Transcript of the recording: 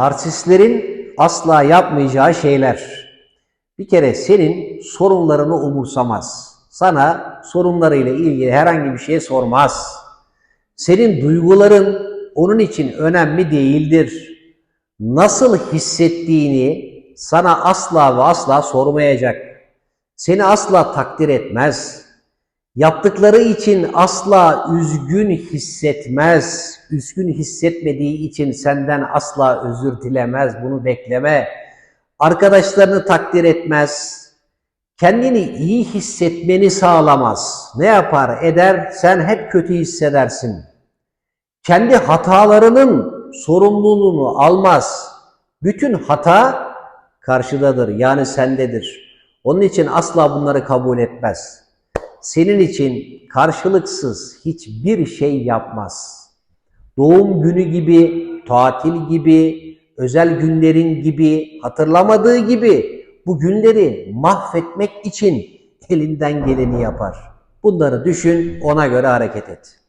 Narsistlerin asla yapmayacağı şeyler. Bir kere senin sorunlarını umursamaz. Sana sorunlarıyla ilgili herhangi bir şey sormaz. Senin duyguların onun için önemli değildir. Nasıl hissettiğini sana asla ve asla sormayacak. Seni asla takdir etmez. Yaptıkları için asla üzgün hissetmez. Üzgün hissetmediği için senden asla özür dilemez. Bunu bekleme. Arkadaşlarını takdir etmez. Kendini iyi hissetmeni sağlamaz. Ne yapar eder? Sen hep kötü hissedersin. Kendi hatalarının sorumluluğunu almaz. Bütün hata karşıdadır. Yani sendedir. Onun için asla bunları kabul etmez senin için karşılıksız hiçbir şey yapmaz. Doğum günü gibi, tatil gibi, özel günlerin gibi, hatırlamadığı gibi bu günleri mahvetmek için elinden geleni yapar. Bunları düşün, ona göre hareket et.